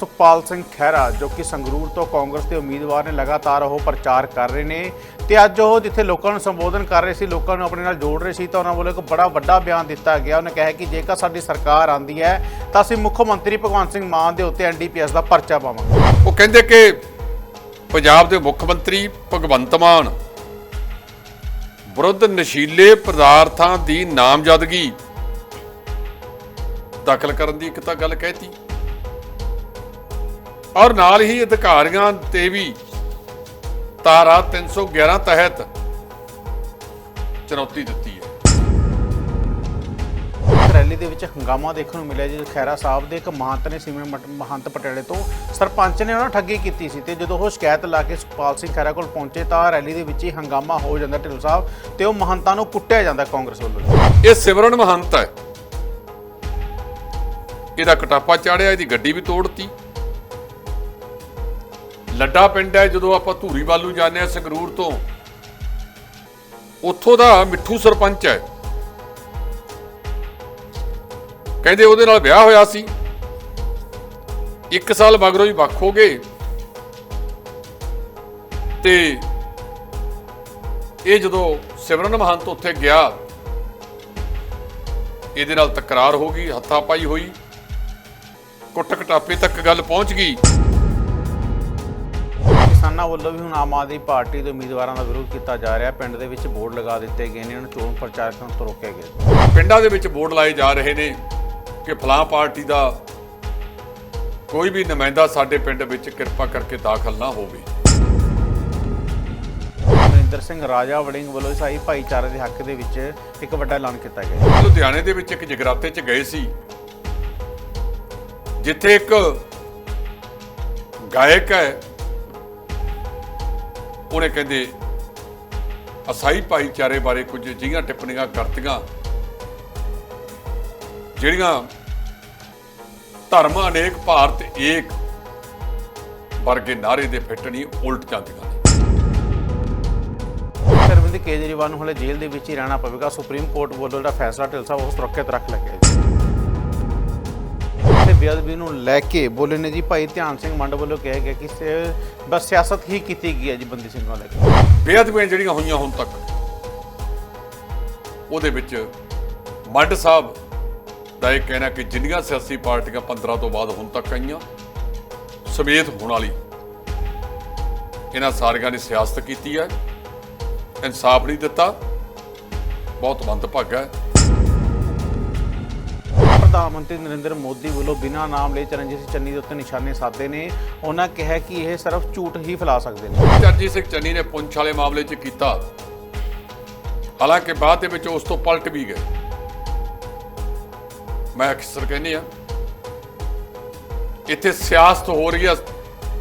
ਸੁਖਪਾਲ ਸਿੰਘ ਖਹਿਰਾ, ਜੋ ਕਿ ਸੰਗਰੂਰ ਤੋਂ ਕਾਂਗਰਸ ਦੇ ਉਮੀਦਵਾਰ ਨੇ ਲਗਾਤਾਰ ਉਹ ਪ੍ਰਚਾਰ ਕਰ ਰਹੇ ਨੇ ਤੇ ਅੱਜ ਉਹ ਜਿੱਥੇ ਲੋਕਾਂ ਨੂੰ ਸੰਬੋਧਨ ਕਰ ਰਹੇ ਸੀ, ਲੋਕਾਂ ਨੂੰ ਆਪਣੇ ਨਾਲ ਜੋੜ ਰਹੇ ਸੀ, ਤਾਂ ਉਹਨਾਂ ਵੱਲੋਂ ਇੱਕ ਬੜਾ ਵੱਡਾ ਬਿਆਨ ਦਿੱਤਾ ਗਿਆ। ਉਹਨੇ ਕਿਹਾ ਕਿ ਜੇਕਰ ਸਾਡੀ ਸਰਕਾਰ ਆਂਦੀ ਹੈ, ਤਾਂ ਅਸੀਂ ਮੁੱਖ ਮੰਤਰੀ ਭਗਵੰਤ ਸਿੰਘ ਮਾਨ ਦੇ ਉੱਤੇ ਐਨਡੀਪੀਐਸ ਦਾ ਪਰਚਾ ਪਾਵਾਂਗੇ। ਉਹ ਕਹਿੰਦੇ ਕਿ ਪੰਜਾਬ ਦੇ ਮੁੱਖ ਮੰਤਰੀ ਭਗਵੰਤ ਮਾਨ ਵਿਰੁੱਧ ਨਸ਼ੀਲੇ ਪਦਾਰਥਾਂ ਦੀ ਨਾਮਜ਼ਦਗੀ ਦਾਖਲ ਕਰਨ ਦੀ ਇੱਕ ਤਾਂ ਗੱਲ ਕਹਿਤੀ। ਔਰ ਨਾਲ ਹੀ ਅਧਿਕਾਰੀਆਂ ਤੇ ਵੀ ਤਾਰਾ 311 ਤਹਿਤ ਚੁਣੌਤੀ ਦਿੱਤੀ ਹੈ। ਰੈਲੀ ਦੇ ਵਿੱਚ ਹੰਗਾਮਾ ਦੇਖਣ ਨੂੰ ਮਿਲਿਆ ਜੀ। ਖੈਰਾ ਸਾਹਿਬ ਦੇ ਇੱਕ ਮਹੰਤ ਨੇ ਸਿਮਰਨ ਮਹੰਤ ਪਟਿਆਲੇ ਤੋਂ ਸਰਪੰਚ ਨੇ ਉਹਨਾਂ ਠੱਗੀ ਕੀਤੀ ਸੀ ਤੇ ਜਦੋਂ ਉਹ ਸ਼ਿਕਾਇਤ ਲਾ ਕੇ ਸੁਖਪਾਲ ਸਿੰਘ ਖੈਰਾ ਕੋਲ ਪਹੁੰਚੇ ਤਾਂ ਰੈਲੀ ਦੇ ਵਿੱਚ ਹੀ ਹੰਗਾਮਾ ਹੋ ਜਾਂਦਾ ਢਿੱਲੋਂ ਸਾਹਿਬ ਤੇ ਉਹ ਮਹੰਤਾਂ ਨੂੰ ਕੁੱਟਿਆ ਜਾਂਦਾ ਕਾਂਗਰਸ ਵੱਲੋਂ ਇਹ ਸਿਮਰਨ ਮਹੰਤ ਹੈ। ਇਹਦਾ ਕਟਾਪਾ ਚਾੜਿਆ ਇਹਦੀ ਗੱਡੀ ਵੀ ਤੋੜਤੀ। ਲੱਡਾ ਪਿੰਡ ਹੈ, ਜਦੋਂ ਆਪਾਂ ਧੂਰੀ ਵਾਲੂ ਜਾਂਦੇ ਆ ਸੰਗਰੂਰ ਤੋਂ, ਉੱਥੋਂ ਦਾ ਮਿੱਠੂ ਸਰਪੰਚ ਹੈ। ਕਹਿੰਦੇ ਉਹਦੇ ਨਾਲ ਵਿਆਹ ਹੋਇਆ ਸੀ। ਇੱਕ ਸਾਲ ਮਗਰੋਂ ਹੀ ਵੱਖ ਹੋ ਗਏ। ਤੇ ਇਹ ਜਦੋਂ ਸਿਮਰਨ ਮਹੰਤ ਉੱਥੇ ਗਿਆ, ਇਹਦੇ ਨਾਲ ਤਕਰਾਰ ਹੋ ਗਈ ਹੱਥਾਪਾਈ ਹੋਈ। ਕੁੱਟ ਕਟਾਪੇ ਤੱਕ ਗੱਲ ਪਹੁੰਚ ਗਈ। ਕਿਸਾਨਾਂ ਵੱਲੋਂ ਵੀ ਹੁਣ ਆਮ ਆਦਮੀ ਪਾਰਟੀ ਦੇ ਉਮੀਦਵਾਰਾਂ ਦਾ ਵਿਰੋਧ ਕੀਤਾ ਜਾ ਰਿਹਾ। ਪਿੰਡ ਦੇ ਵਿੱਚ ਬੋਰਡ ਲਗਾ ਦਿੱਤੇ ਗਏ ਨੇ ਉਹਨਾਂ ਚੋਣ ਪ੍ਰਚਾਰ ਕਰਨ ਤੋਂ ਰੋਕਿਆ ਗਿਆ ਪਿੰਡਾਂ ਦੇ ਵਿੱਚ ਬੋਰਡ ਲਾਏ ਜਾ ਰਹੇ ਨੇ ਕਿ ਫਲਾਂ ਪਾਰਟੀ ਦਾ ਕੋਈ ਵੀ ਨੁਮਾਇੰਦਾ ਸਾਡੇ ਪਿੰਡ ਵਿੱਚ ਕਿਰਪਾ ਕਰਕੇ ਦਾਖਲ ਨਾ ਹੋਵੇ। ਅਮਰਿੰਦਰ ਸਿੰਘ ਰਾਜਾ ਵੜਿੰਗ ਵੱਲੋਂ ਇਸਾਈ ਭਾਈਚਾਰੇ ਦੇ ਹੱਕ ਦੇ ਵਿੱਚ ਇੱਕ ਵੱਡਾ ਐਲਾਨ ਕੀਤਾ ਗਿਆ ਲੁਧਿਆਣੇ ਦੇ ਵਿੱਚ ਇੱਕ ਜਗਰਾਤੇ 'ਚ ਗਏ ਸੀ ਜਿੱਥੇ ਇੱਕ ਗਾਇਕ ਹੈ ਉਹਨੇ ਕਹਿੰਦੇ, ਅਸਾਈ ਭਾਈਚਾਰੇ ਬਾਰੇ ਕੁਝ ਜਿਹੀਆਂ ਟਿੱਪਣੀਆਂ ਕਰਤੀਆਂ, ਜਿਹੜੀਆਂ ਧਰਮ ਅਨੇਕ ਭਾਰਤ ਏਕ ਵਰਗੇ ਨਾਰੇ ਦੇ ਫਿੱਟਣੀ ਉਲਟ ਜਾਂਦੀਆਂ ਨੇ। ਅਰਵਿੰਦ ਕੇਜਰੀਵਾਲ ਨੂੰ ਹਲੇ ਜੇਲ੍ਹ ਦੇ ਵਿੱਚ ਹੀ ਰਹਿਣਾ ਪਵੇਗਾ। ਸੁਪਰੀਮ ਕੋਰਟ ਵੱਲੋਂ ਜਿਹੜਾ ਫੈਸਲਾ, ਢਿਲ ਉਹ ਸੁਰੱਖਿਅਤ ਰੱਖ ਲਿਆ ਗਿਆ ਬੇਅਦਬੀ ਨੂੰ ਲੈ ਕੇ ਬੋਲੇ ਨੇ ਜੀ, ਭਾਈ ਧਿਆਨ ਸਿੰਘ ਮੰਡ ਵੱਲੋਂ ਕਿਹਾ ਗਿਆ ਕਿ ਸੇ- ਬਸ ਸਿਆਸਤ ਹੀ ਕੀਤੀ ਗਈ ਹੈ ਜੀ ਬੰਦੀ ਸਿੰਘ ਨੂੰ ਲੈ ਕੇ। ਬੇਅਦਬੀਆਂ ਜਿਹੜੀਆਂ ਹੋਈਆਂ ਹੁਣ ਤੱਕ, ਉਹਦੇ ਵਿੱਚ ਮੰਡ ਸਾਹਿਬ ਦਾ ਇਹ ਕਹਿਣਾ ਕਿ ਜਿੰਨੀਆਂ ਸਿਆਸੀ ਪਾਰਟੀਆਂ 15 ਤੋਂ ਬਾਅਦ ਹੁਣ ਤੱਕ ਆਈਆਂ, ਸਮੇਤ ਹੋਣ ਵਾਲੀ, ਇਹਨਾਂ ਸਾਰੀਆਂ ਨੇ ਸਿਆਸਤ ਕੀਤੀ ਹੈ, ਇਨਸਾਫ ਨਹੀਂ ਦਿੱਤਾ, ਬਹੁਤ ਮੰਦਭਾਗਾ ਹੈ। ਪ੍ਰਧਾਨ ਮੰਤਰੀ ਨਰਿੰਦਰ ਮੋਦੀ ਵੱਲੋਂ ਬਿਨਾਂ ਨਾਮ ਲਏ ਚਰਨਜੀਤ ਸਿੰਘ ਚੰਨੀ ਦੇ ਉੱਤੇ ਨਿਸ਼ਾਨੇ ਸਾਧੇ ਨੇ। ਉਹਨਾਂ ਕਿਹਾ ਕਿ ਇਹ ਸਿਰਫ ਝੂਠ ਹੀ ਫੈਲਾ ਸਕਦੇ ਨੇ। ਚਰਨਜੀਤ ਸਿੰਘ ਚੰਨੀ ਨੇ ਪੁੰਛ ਵਾਲੇ ਮਾਮਲੇ 'ਚ ਕੀਤਾ। ਹਾਲਾਂਕਿ ਬਾਅਦ ਦੇ ਵਿੱਚ ਉਸ ਤੋਂ ਪਲਟ ਵੀ ਗਏ। ਮੈਂ ਅਕਸਰ ਕਹਿੰਦੀ ਆ ਇੱਥੇ ਸਿਆਸਤ ਹੋ ਰਹੀ ਆ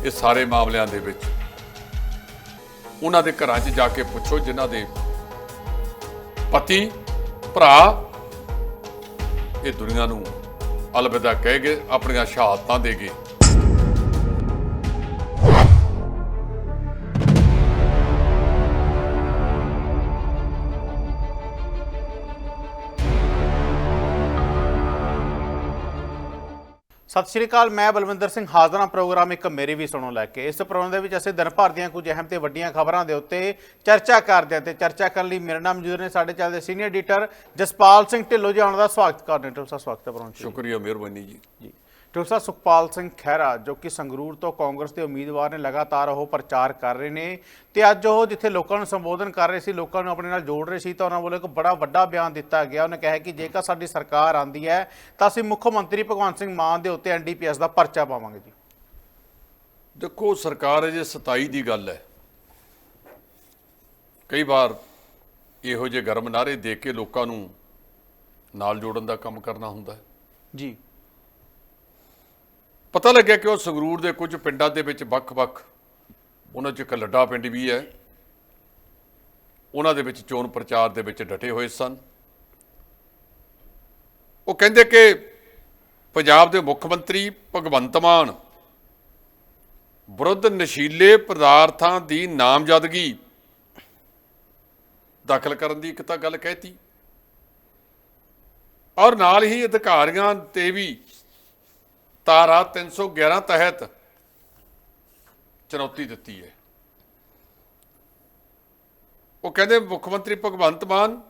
ਇਹ ਸਾਰੇ ਮਾਮਲਿਆਂ ਦੇ ਵਿੱਚ। ਉਹਨਾਂ ਦੇ ਘਰਾਂ 'ਚ ਜਾ ਕੇ ਪੁੱਛੋ, ਜਿਨ੍ਹਾਂ ਦੇ ਪਤੀ, ਭਰਾ ਇਹ ਦੁਨੀਆ ਨੂੰ ਅਲਵਿਦਾ ਕਹਿ ਕੇ ਆਪਣੀਆਂ ਸ਼ਹਾਦਤਾਂ ਦੇ ਗਏ ਸਤਿ ਸ਼੍ਰੀ ਅਕਾਲ ਮੈਂ ਬਲਵਿੰਦਰ ਸਿੰਘ ਹਾਜ਼ਰ ਪ੍ਰੋਗਰਾਮ ਇੱਕ ਮੇਰੀ ਵੀ ਸੁਣੋ ਲੈ ਕੇ। ਇਸ ਪ੍ਰੋਗਰਾਮ ਦੇ ਵਿੱਚ ਅਸੀਂ ਦਿਨ ਭਰ ਦੀਆਂ ਕੁਝ ਅਹਿਮ ਤੇ ਵੱਡੀਆਂ ਖਬਰਾਂ ਦੇ ਉੱਤੇ ਚਰਚਾ ਕਰਦੇ ਹਾਂ ਤੇ ਚਰਚਾ ਕਰਨ ਲਈ ਮੇਰੇ ਨਾਲ ਮੌਜੂਦ ਨੇ ਸਾਡੇ ਚੱਲਦੇ ਸੀਨੀਅਰ ਐਡੀਟਰ ਜਸਪਾਲ ਸਿੰਘ ਢਿੱਲੋਂ ਜੀ ਆਉਣ ਦਾ ਸਵਾਗਤ ਕਰਦੇ ਹਾਂ ਢਿੱਲੋਂ ਸਾਹਿਬ ਸਵਾਗਤ ਹੈ ਪ੍ਰੋਗਰਾਮ 'ਚ। ਸ਼ੁਕਰੀਆ ਮਿਹਰਬਾਨੀ ਜੀ। ਜੀ। ਸਾਹਿਬ ਸੁਖਪਾਲ ਸਿੰਘ ਖਹਿਰਾ ਜੋ ਕਿ ਸੰਗਰੂਰ ਤੋਂ ਕਾਂਗਰਸ ਦੇ ਉਮੀਦਵਾਰ ਨੇ ਲਗਾਤਾਰ ਉਹ ਪ੍ਰਚਾਰ ਕਰ ਰਹੇ ਨੇ ਤੇ ਅੱਜ ਉਹ ਜਿੱਥੇ ਲੋਕਾਂ ਨੂੰ ਸੰਬੋਧਨ ਕਰ ਰਹੇ ਸੀ ਲੋਕਾਂ ਨੂੰ ਆਪਣੇ ਨਾਲ ਜੋੜ ਰਹੇ ਸੀ ਤਾਂ ਉਹਨਾਂ ਵੱਲੋਂ ਇੱਕ ਬੜਾ ਵੱਡਾ ਬਿਆਨ ਦਿੱਤਾ ਗਿਆ। ਉਹਨੇ ਕਿਹਾ ਕਿ ਜੇਕਰ ਸਾਡੀ ਸਰਕਾਰ ਆਂਦੀ ਹੈ ਤਾਂ ਅਸੀਂ ਮੁੱਖ ਮੰਤਰੀ ਭਗਵੰਤ ਸਿੰਘ ਮਾਨ ਦੇ ਉੱਤੇ ਐਨਡੀਪੀਐਸ ਦਾ ਪਰਚਾ ਪਾਵਾਂਗੇ ਜੀ। ਦੇਖੋ ਸਰਕਾਰ ਅਜੇ 27 ਦੀ ਗੱਲ ਹੈ। ਕਈ ਵਾਰ ਇਹੋ ਜਿਹੇ ਗਰਮ ਨਾਰੇ ਦੇ ਕੇ ਲੋਕਾਂ ਨੂੰ ਨਾਲ ਜੋੜਨ ਦਾ ਕੰਮ ਕਰਨਾ ਹੁੰਦਾ ਹੈ। ਜੀ। ਪਤਾ ਲੱਗਿਆ ਕਿ ਉਹ ਸੰਗਰੂਰ ਦੇ ਕੁਝ ਪਿੰਡਾਂ ਦੇ ਵਿੱਚ ਵੱਖ-ਵੱਖ, ਉਹਨਾਂ 'ਚ ਇੱਕ ਲੱਡਾ ਪਿੰਡ ਵੀ ਹੈ। ਉਹਨਾਂ ਦੇ ਵਿੱਚ ਚੋਣ ਪ੍ਰਚਾਰ ਦੇ ਵਿੱਚ ਡਟੇ ਹੋਏ ਸਨ। ਉਹ ਕਹਿੰਦੇ ਕਿ ਪੰਜਾਬ ਦੇ ਮੁੱਖ ਮੰਤਰੀ ਭਗਵੰਤ ਮਾਨ ਵਿਰੁੱਧ ਨਸ਼ੀਲੇ ਪਦਾਰਥਾਂ ਦੀ ਨਾਮਜ਼ਦਗੀ ਦਾਖਲ ਕਰਨ ਦੀ ਇੱਕ ਤਾਂ ਗੱਲ ਕਹਿਤੀ। ਔਰ ਨਾਲ ਹੀ ਅਧਿਕਾਰੀਆਂ ਤੇ ਵੀ ਤਾਰਾ 311 ਤਹਿਤ ਚੁਣੌਤੀ ਦਿੱਤੀ ਹੈ। ਉਹ ਕਹਿੰਦੇ, ਮੁੱਖ ਮੰਤਰੀ ਭਗਵੰਤ ਮਾਨ,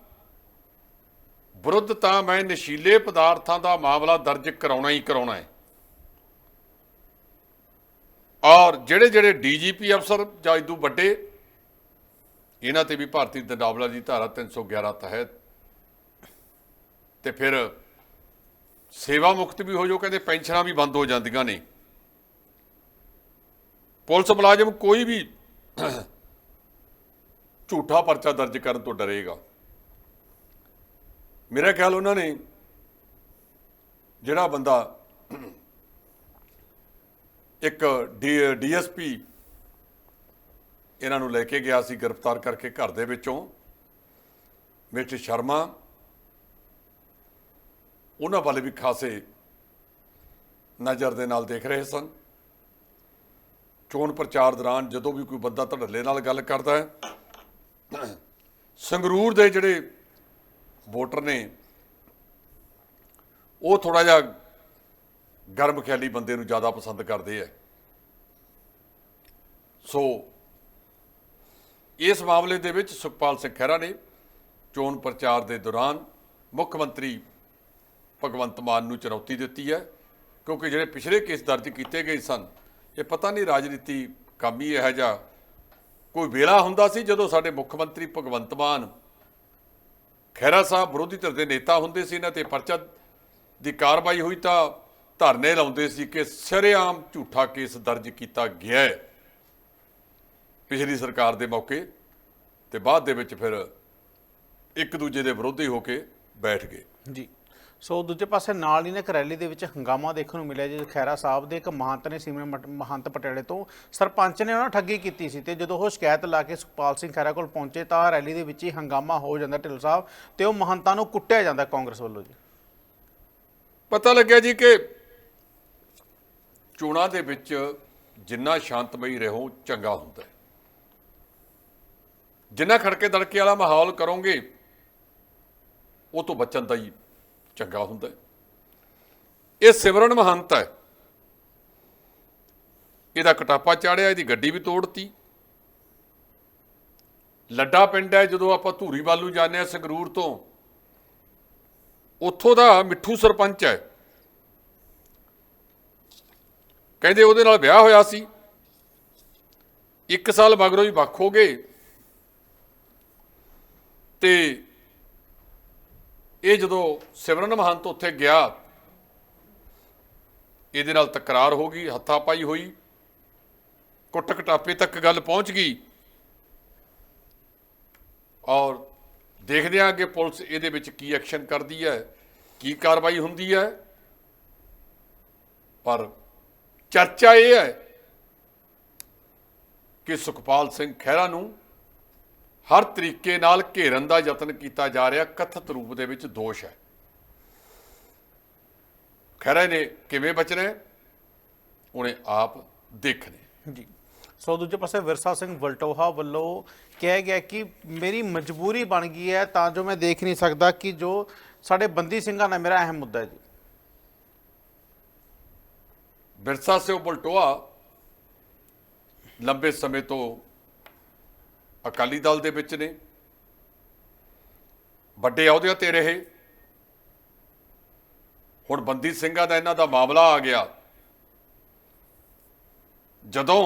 ਵਿਰੁੱਧ ਤਾਂ ਮੈਂ ਨਸ਼ੀਲੇ ਪਦਾਰਥਾਂ ਦਾ ਮਾਮਲਾ ਦਰਜ ਕਰਾਉਣਾ ਹੀ ਕਰਾਉਣਾ ਹੈ। ਔਰ ਜਿਹੜੇ ਜਿਹੜੇ ਡੀਜੀਪੀ ਅਫਸਰ ਜਾਂ ਇਦੋਂ ਵੱਡੇ, ਇਹਨਾਂ ਤੇ ਵੀ ਭਾਰਤੀ ਦੰਡਾਵਲਾ ਦੀ ਧਾਰਾ 311 ਤਹਿਤ ਤੇ ਫਿਰ ਸੇਵਾ ਮੁਕਤ ਵੀ ਹੋ ਜਾਓ, ਕਹਿੰਦੇ ਪੈਨਸ਼ਨਾਂ ਵੀ ਬੰਦ ਹੋ ਜਾਂਦੀਆਂ ਨੇ। ਪੁਲਿਸ ਮੁਲਾਜ਼ਮ ਕੋਈ ਵੀ ਝੂਠਾ ਪਰਚਾ ਦਰਜ ਕਰਨ ਤੋਂ ਡਰੇਗਾ। ਮੇਰਾ ਖਿਆਲ ਉਹਨਾਂ ਨੇ ਜਿਹੜਾ ਬੰਦਾ ਇੱਕ ਡੀਐਸਪੀ ਇਹਨਾਂ ਨੂੰ ਲੈ ਕੇ ਗਿਆ ਸੀ ਗ੍ਰਿਫਤਾਰ ਕਰਕੇ ਘਰ ਦੇ ਵਿੱਚੋਂ ਮਿਸਟਰ ਸ਼ਰਮਾ ਉਹਨਾਂ ਵੱਲ ਵੀ ਖਾਸੇ ਨਜ਼ਰ ਦੇ ਨਾਲ ਦੇਖ ਰਹੇ ਸਨ। ਚੋਣ ਪ੍ਰਚਾਰ ਦੌਰਾਨ ਜਦੋਂ ਵੀ ਕੋਈ ਬੰਦਾ ਧੜੱਲੇ ਨਾਲ ਗੱਲ ਕਰਦਾ ਹੈ, ਸੰਗਰੂਰ ਦੇ ਜਿਹੜੇ ਵੋਟਰ ਨੇ, ਉਹ ਥੋੜਾ ਜਿਹਾ ਗਰਮ ਖਿਆਲੀ ਬੰਦੇ ਨੂੰ ਜ਼ਿਆਦਾ ਪਸੰਦ ਕਰਦੇ ਆ ਸੋ ਇਸ ਮਾਮਲੇ ਦੇ ਵਿੱਚ ਸੁਖਪਾਲ ਸਿੰਘ ਖਹਿਰਾ ਨੇ ਚੋਣ ਪ੍ਰਚਾਰ ਦੇ ਦੌਰਾਨ ਮੁੱਖ ਮੰਤਰੀ ਭਗਵੰਤ ਮਾਨ ਨੂੰ ਚੁਣੌਤੀ ਦਿੱਤੀ ਹੈ, ਕਿਉਂਕਿ ਜਿਹੜੇ ਪਿਛਲੇ ਕੇਸ ਦਰਜ ਕੀਤੇ ਗਏ ਸਨ, ਇਹ ਪਤਾ ਨਹੀਂ ਰਾਜਨੀਤੀ ਕਾਮੀ ਇਹੋ ਜਿਹਾ ਕੋਈ ਵੇਲਾ ਹੁੰਦਾ ਸੀ ਜਦੋਂ ਸਾਡੇ ਮੁੱਖ ਮੰਤਰੀ ਭਗਵੰਤ ਮਾਨ ਖਹਿਰਾ ਸਾਹਿਬ ਵਿਰੋਧੀ ਧਿਰ ਦੇ ਨੇਤਾ ਹੁੰਦੇ ਸੀ ਇਹਨਾਂ ਤੇ ਪਰਚਾ ਦੀ ਕਾਰਵਾਈ ਹੋਈ ਤਾਂ ਧਰਨੇ ਲਾਉਂਦੇ ਸੀ ਕਿ ਸ਼ਰੇਆਮ ਝੂਠਾ ਕੇਸ ਦਰਜ ਕੀਤਾ ਗਿਆ ਹੈ। ਪਿਛਲੀ ਸਰਕਾਰ ਦੇ ਮੌਕੇ ਤੇ ਬਾਅਦ ਦੇ ਵਿੱਚ ਫਿਰ ਇੱਕ ਦੂਜੇ ਦੇ ਵਿਰੋਧੀ ਹੋ ਕੇ ਬੈਠ ਗਏ। ਜੀ। ਸੋ ਦੂਜੇ ਪਾਸੇ ਨਾਲ ਹੀ ਨੇ ਇੱਕ ਰੈਲੀ ਦੇ ਵਿੱਚ ਹੰਗਾਮਾ ਦੇਖਣ ਨੂੰ ਮਿਲਿਆ ਜੀ। ਖੈਰਾ ਸਾਹਿਬ ਦੇ ਇੱਕ ਮਹੰਤ ਨੇ ਸਿਮਰਨ ਮਟ- ਮਹੰਤ ਪਟਿਆਲੇ ਤੋਂ ਸਰਪੰਚ ਨੇ ਉਹਨਾਂ ਨਾਲ ਠੱਗੀ ਕੀਤੀ ਸੀ ਤੇ ਜਦੋਂ ਉਹ ਸ਼ਿਕਾਇਤ ਲਾ ਕੇ ਸੁਖਪਾਲ ਸਿੰਘ ਖੈਰਾ ਕੋਲ ਪਹੁੰਚੇ ਤਾਂ ਰੈਲੀ ਦੇ ਵਿੱਚ ਹੀ ਹੰਗਾਮਾ ਹੋ ਜਾਂਦਾ ਢਿੱਲ ਸਾਹਿਬ ਤੇ ਉਹ ਮਹੰਤਾਂ ਨੂੰ ਕੁੱਟਿਆ ਜਾਂਦਾ ਕਾਂਗਰਸ ਵੱਲੋਂ ਜੀ। ਪਤਾ ਲੱਗਿਆ ਜੀ ਕਿ ਚੋਣਾਂ ਦੇ ਵਿੱਚ ਜਿੰਨਾ ਸ਼ਾਂਤਮਈ ਰਹੋ, ਚੰਗਾ ਹੁੰਦਾ ਹੈ। ਜਿੰਨਾ ਖੜਕੇ ਦੜਕੇ ਵਾਲਾ ਮਾਹੌਲ ਕਰੋਗੇ, ਉਹ ਤੋਂ ਬਚਣ ਦਾ ਹੀ ਚੰਗਾ ਹੁੰਦਾ ਇਹ ਸਿਮਰਨ ਮਹੰਤ ਹੈ। ਇਹਦਾ ਕਟਾਪਾ ਚਾੜਿਆ, ਇਹਦੀ ਗੱਡੀ ਵੀ ਤੋੜਤੀ। ਲੱਡਾ ਪਿੰਡ ਹੈ, ਜਦੋਂ ਆਪਾਂ ਧੂਰੀ ਵੱਲ ਜਾਂਦੇ ਆ ਸੰਗਰੂਰ ਤੋਂ। ਉੱਥੋਂ ਦਾ ਮਿੱਠੂ ਸਰਪੰਚ ਹੈ। ਕਹਿੰਦੇ ਉਹਦੇ ਨਾਲ ਵਿਆਹ ਹੋਇਆ ਸੀ। ਇੱਕ ਸਾਲ ਮਗਰੋਂ ਹੀ ਵੱਖ ਹੋ ਗਏ। ਤੇ ਇਹ ਜਦੋਂ ਸਿਮਰਨ ਮਹੰਤ ਉੱਥੇ ਗਿਆ, ਇਹਦੇ ਨਾਲ ਤਕਰਾਰ ਹੋ ਗਈ, ਹੱਥਾ ਪਾਈ ਹੋਈ। ਕੁੱਟ ਕਟਾਪੇ ਤੱਕ ਗੱਲ ਪਹੁੰਚ ਗਈ। ਔਰ ਦੇਖਦੇ ਹਾਂ ਕਿ ਪੁਲਿਸ ਇਹਦੇ ਵਿੱਚ ਕੀ ਐਕਸ਼ਨ ਕਰਦੀ ਹੈ, ਕੀ ਕਾਰਵਾਈ ਹੁੰਦੀ ਹੈ। ਪਰ ਚਰਚਾ ਇਹ ਹੈ ਕਿ ਸੁਖਪਾਲ ਸਿੰਘ ਖਹਿਰਾ ਨੂੰ ਹਰ ਤਰੀਕੇ ਨਾਲ ਘੇਰਨ ਦਾ ਯਤਨ ਕੀਤਾ ਜਾ ਰਿਹਾ ਕਥਿਤ ਰੂਪ ਦੇ ਵਿੱਚ ਦੋਸ਼ ਹੈ। ਖਹਿਰਾ ਨੇ ਕਿਵੇਂ ਬਚਣਾ? ਉਹਨੇ ਆਪ ਦੇਖਣੇ। ਜੀ। ਸੋ ਦੂਜੇ ਪਾਸੇ ਵਿਰਸਾ ਸਿੰਘ ਵਲਟੋਹਾ ਵੱਲੋਂ ਕਿਹਾ ਗਿਆ ਕਿ ਮੇਰੀ ਮਜਬੂਰੀ ਬਣ ਗਈ ਹੈ ਤਾਂ ਜੋ ਮੈਂ ਦੇਖ ਨਹੀਂ ਸਕਦਾ ਕਿ ਜੋ ਸਾਡੇ ਬੰਦੀ ਸਿੰਘਾਂ ਦਾ ਮੇਰਾ ਅਹਿਮ ਮੁੱਦਾ ਹੈ ਜੀ। ਬਿਰਸਾ ਸਿੰਘ ਬਲਟੋਆ ਲੰਬੇ ਸਮੇਂ ਤੋਂ ਅਕਾਲੀ ਦਲ ਦੇ ਵਿੱਚ ਨੇ। ਵੱਡੇ ਅਹੁਦਿਆਂ ਤੇ ਰਹੇ ਹੁਣ ਬੰਦੀ ਸਿੰਘਾਂ ਦਾ ਇਹਨਾਂ ਦਾ ਮਾਮਲਾ ਆ ਗਿਆ। ਜਦੋਂ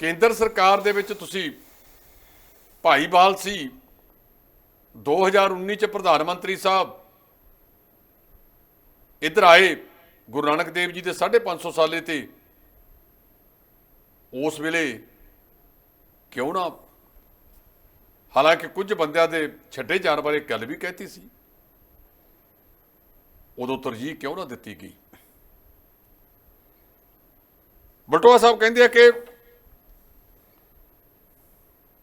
ਕੇਂਦਰ ਸਰਕਾਰ ਦੇ ਵਿੱਚ ਤੁਸੀਂ ਭਾਈਵਾਲ ਸੀ 2019 ਚ ਪ੍ਰਧਾਨ ਮੰਤਰੀ ਸਾਹਿਬ, ਇੱਧਰ ਆਏ ਗੁਰੂ ਨਾਨਕ ਦੇਵ ਜੀ ਦੇ 550 ਸਾਲੇ ਤੇ। ਉਸ ਵੇਲੇ ਕਿਉਂ ਨਾ? ਹਾਲਾਂਕਿ ਕੁਝ ਬੰਦਿਆਂ ਦੇ ਛੱਡੇ ਜਾਣ ਬਾਰੇ ਗੱਲ ਵੀ ਕਹਿਤੀ ਸੀ। ਉਦੋਂ ਤਰਜੀਹ ਕਿਉਂ ਨਾ ਦਿੱਤੀ ਗਈ? ਬਟੋਆ ਸਾਹਿਬ ਕਹਿੰਦੇ ਆ ਕਿ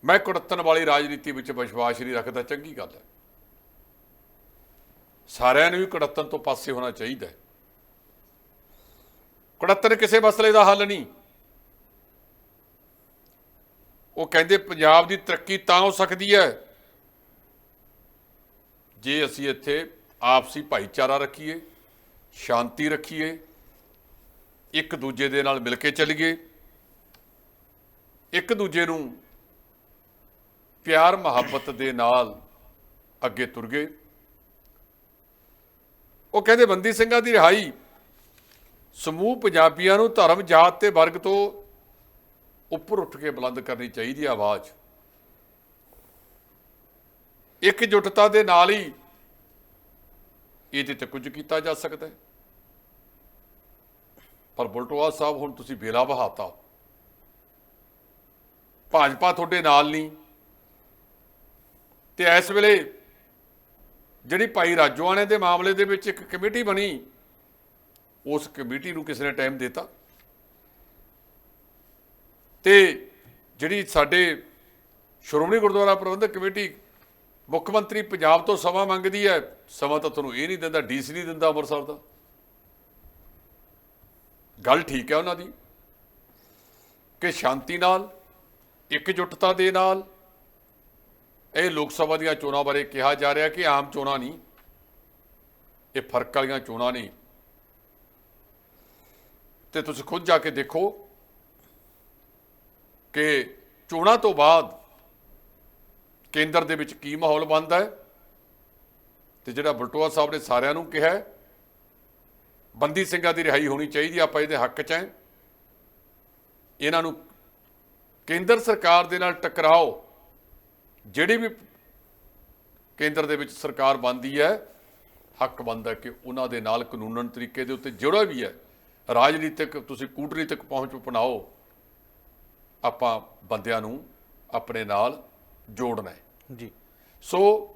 ਮੈਂ ਕੁੜੱਤਣ ਵਾਲੀ ਰਾਜਨੀਤੀ ਵਿੱਚ ਵਿਸ਼ਵਾਸ ਨਹੀਂ ਰੱਖਦਾ, ਚੰਗੀ ਗੱਲ ਹੈ। ਸਾਰਿਆਂ ਨੂੰ ਵੀ ਕੁੜੱਤਣ ਤੋਂ ਪਾਸੇ ਹੋਣਾ ਚਾਹੀਦਾ ਹੈ। ਕੁੜੱਤਣ ਕਿਸੇ ਮਸਲੇ ਦਾ ਹੱਲ ਨਹੀਂ। ਉਹ ਕਹਿੰਦੇ ਪੰਜਾਬ ਦੀ ਤਰੱਕੀ ਤਾਂ ਹੋ ਸਕਦੀ ਹੈ ਜੇ ਅਸੀਂ ਇੱਥੇ ਆਪਸੀ ਭਾਈਚਾਰਾ ਰੱਖੀਏ, ਸ਼ਾਂਤੀ ਰੱਖੀਏ, ਇੱਕ ਦੂਜੇ ਦੇ ਨਾਲ ਮਿਲ ਕੇ ਚੱਲੀਏ, ਇੱਕ ਦੂਜੇ ਨੂੰ ਪਿਆਰ, ਮੁਹੱਬਤ ਦੇ ਨਾਲ ਅੱਗੇ ਤੁਰ ਗਏ ਉਹ ਕਹਿੰਦੇ ਬੰਦੀ ਸਿੰਘਾਂ ਦੀ ਰਿਹਾਈ, ਸਮੂਹ ਪੰਜਾਬੀਆਂ ਨੂੰ ਧਰਮ, ਜਾਤ ਤੇ ਵਰਗ ਤੋਂ ਉੱਪਰ ਉੱਠ ਕੇ ਬੁਲੰਦ ਕਰਨੀ ਚਾਹੀਦੀ ਹੈ ਆਵਾਜ਼। ਇੱਕ ਇਕਜੁੱਟਤਾ ਦੇ ਨਾਲ ਹੀ ਇਹਦੇ ਤੇ ਕੁਝ ਕੀਤਾ ਜਾ ਸਕਦਾ ਹੈ। ਪਰ ਬੁਲਟਵਾ ਸਾਹਿਬ, ਹੁਣ ਤੁਸੀਂ ਬੇਲਾ ਬਹਾਤਾ ਭਾਜਪਾ ਤੁਹਾਡੇ ਨਾਲ ਨਹੀਂ। ਤੇ ਇਸ ਵੇਲੇ ਜਿਹੜੀ ਭਾਈ ਰਾਜੋਆਣੇ ਦੇ ਮਾਮਲੇ ਦੇ ਵਿੱਚ ਇੱਕ ਕਮੇਟੀ ਬਣੀ, ਉਸ ਕਮੇਟੀ ਨੂੰ ਕਿਸੇ ਨੇ ਟਾਈਮ ਦਿੱਤਾ। ਤੇ ਜਿਹੜੀ ਸਾਡੇ ਸ਼੍ਰੋਮਣੀ ਗੁਰਦੁਆਰਾ ਪ੍ਰਬੰਧਕ ਕਮੇਟੀ ਮੁੱਖ ਮੰਤਰੀ ਪੰਜਾਬ ਤੋਂ ਸਮਾਂ ਮੰਗਦੀ ਹੈ, ਸਮਾਂ ਤਾਂ ਤੁਹਾਨੂੰ ਇਹ ਨਹੀਂ ਦਿੰਦਾ, ਡੀਸੀ ਨਹੀਂ ਦਿੰਦਾ ਅੰਮ੍ਰਿਤਸਰ ਦਾ। ਗੱਲ ਠੀਕ ਹੈ ਉਹਨਾਂ ਦੀ ਕਿ ਸ਼ਾਂਤੀ ਨਾਲ, ਇਕਜੁੱਟਤਾ ਦੇ ਨਾਲ ਇਹ ਲੋਕ ਸਭਾ ਦੀਆਂ ਚੋਣਾਂ ਬਾਰੇ ਕਿਹਾ ਜਾ ਰਿਹਾ ਕਿ ਆਮ ਚੋਣਾਂ ਨਹੀਂ, ਇਹ ਫ਼ਰਕ ਵਾਲੀਆਂ ਚੋਣਾਂ ਨਹੀਂ ਤੇ ਤੁਸੀਂ ਖੁਦ ਜਾ ਕੇ ਦੇਖੋ ਕਿ ਚੋਣਾਂ ਤੋਂ ਬਾਅਦ ਕੇਂਦਰ ਦੇ ਵਿੱਚ ਕੀ ਮਾਹੌਲ ਬਣਦਾ ਹੈ? ਤੇ ਜਿਹੜਾ ਬਲਟੋਆ ਸਾਹਿਬ ਨੇ ਸਾਰਿਆਂ ਨੂੰ ਕਿਹਾ ਬੰਦੀ ਸਿੰਘਾਂ ਦੀ ਰਿਹਾਈ ਹੋਣੀ ਚਾਹੀਦੀ ਆਪਾਂ ਇਹਦੇ ਹੱਕ 'ਚ ਹੈ। ਇਹਨਾਂ ਨੂੰ ਕੇਂਦਰ ਸਰਕਾਰ ਦੇ ਨਾਲ ਟਕਰਾਓ, ਜਿਹੜੀ ਵੀ ਕੇਂਦਰ ਦੇ ਵਿੱਚ ਸਰਕਾਰ ਬਣਦੀ ਹੈ, ਹੱਕ ਬਣਦਾ ਕਿ ਉਹਨਾਂ ਦੇ ਨਾਲ ਕਾਨੂੰਨਨ ਤਰੀਕੇ ਦੇ ਉੱਤੇ ਜਿਹੜਾ ਵੀ ਹੈ। ਰਾਜਨੀਤਿਕ, ਤੁਸੀਂ ਕੂਟਨੀਤਿਕ ਪਹੁੰਚ ਅਪਣਾਓ ਆਪਾਂ ਬੰਦਿਆਂ ਨੂੰ ਆਪਣੇ ਨਾਲ ਜੋੜਨਾ ਹੈ। ਜੀ। ਸੋ